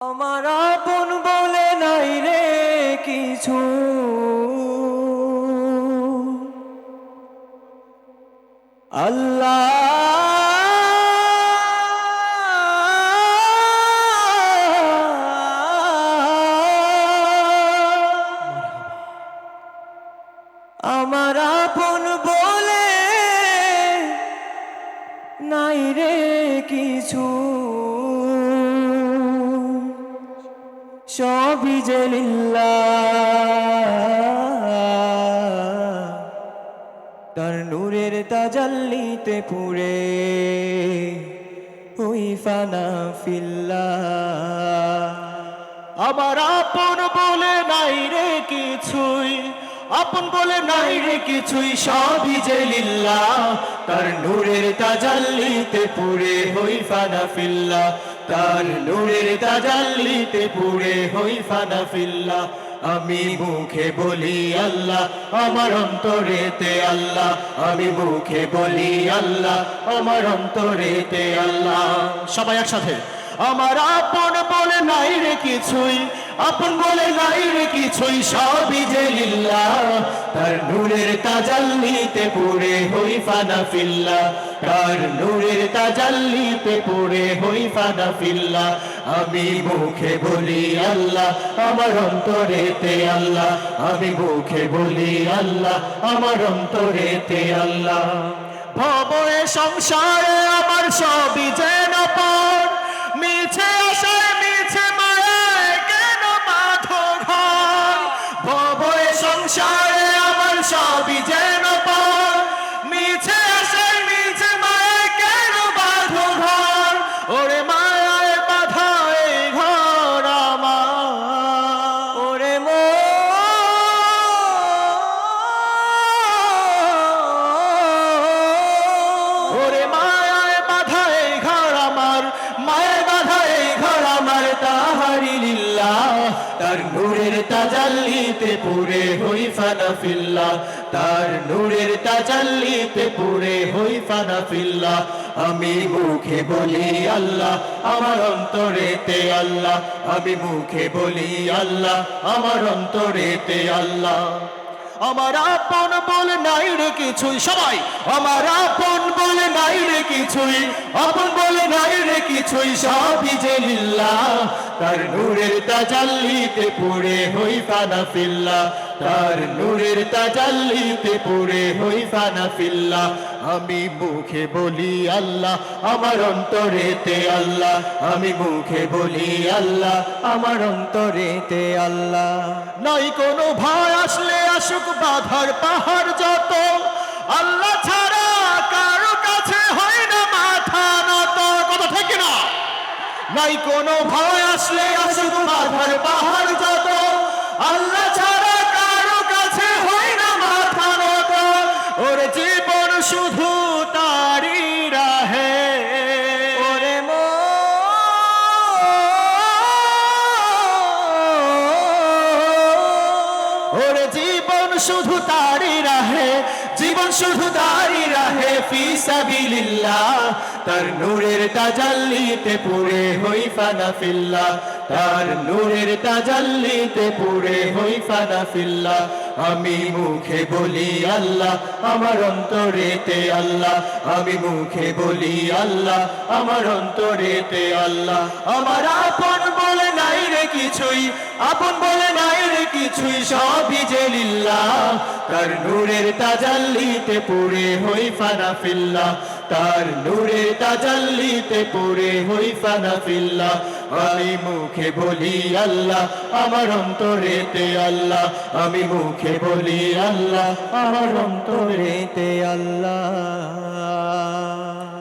আমার আপন বলে নাই রে কিছু। আল্লাহ আমার আপন বলে নাই রে কিছু। সবই তার নূরের তাজাল্লিতে পুরে ওই ফানা ফিল্লা আমার আপন বলে নাই রে কিছুই, আপন বলে নাই রে কিছুই, সবই যে লিল্লা তার নূরের তাজাল্লিতে পুরে হই ফানা ফিল্লা তার নূরের তাজাল্লিতে পুড়ে হই ফানা ফিল্লা আমি মুখে বলি আল্লাহ, আমার অন্তরেতে আল্লাহ। আমি মুখে বলি আল্লাহ, আমার অন্তরেতে আল্লাহ। সবাই একসাথে। আমার আপন বলে নাই রে কিছুই। আপন বলে নাই রে কিছুই সবই যে লিল্লাহ তার নূরের তাজাল্লিতে পুরে হই ফানা ফিল্লা তার নূরের তাজাল্লিতে পুরে হই ফানা ফিল্লা আমি মুখে বলি আল্লাহ, আমার অন্তরেতে আল্লাহ। আমি মুখে বলি আল্লাহ, আমার অন্তরেতে আল্লাহ। ভবয়ে সংসারে আমার সবই যেন পর মিছে সংসারে আমার সবই যেন তাজাল্লিতে পুরে হই ফানা তার নূরের তাজাল্লিতে পুরে হই ফানা আমি মুখে বলি আল্লাহ, আমার অন্তরেতে আল্লাহ। আমি মুখে বলি আল্লাহ, আমার অন্তরেতে আল্লাহ। আমার আপন বলে নাই রে কিছুই। সবাই, আমার আপন বলে নাই রে কিছুই। আপন বলে নাই রে কিছুই, সবই যে লিল্লাহ তার নূরের তাজাল্লিতে পুরে হই ফানা ফিল্লা। তার নূরের তাজাল্লিতে পুরে হই ফানা ফিল্লা। আমি মুখে বলি আল্লাহ, আমার অন্তরেতে আল্লাহ। আমি মুখে বলি আল্লাহ, আমার অন্তরেতে আল্লাহ। নাই কোনো আসলে আসুক বাধার পাহাড় যত, আল্লাহ ছাড়া কারও কাছে হয় না মাথা নত। কথা ঠিক না নাই কোনো ভয় আসলে আসুক বাধার পাহাড় যত, আল্লাহ ছাড়া কারও কাছে হয় না মাথা নত। ওর জীবন শুধু শুধু তারি রাহে, জীবন শুধু তারি রাহে, ফি তার নূরের তাজাল্লিতে পুরে হই ফানা ফিল্লা তার নূরের তাজাল্লিতে পুরে হই ফানা ফিল্লা আমি মুখে বলি আল্লাহ, আমার অন্তরেতে আল্লাহ, আমি মুখে বলি আল্লাহ, আমার অন্তরেতে আল্লাহ, আমার আপন বলে রে কিছুই, আপন বলে নাই রে কিছুই, সবই যে তার নূরের তাজাল্লিতে পুরে হই ফানা ফিল্লা। তার নূরের তাজাল্লিতে পুরে হই ফানা ফিল্লা। আমি মুখে বলি আল্লাহ, আমার অন্তরেতে আল্লাহ। আমি মুখে বলি আল্লাহ, আমার অন্তরেতে আল্লাহ।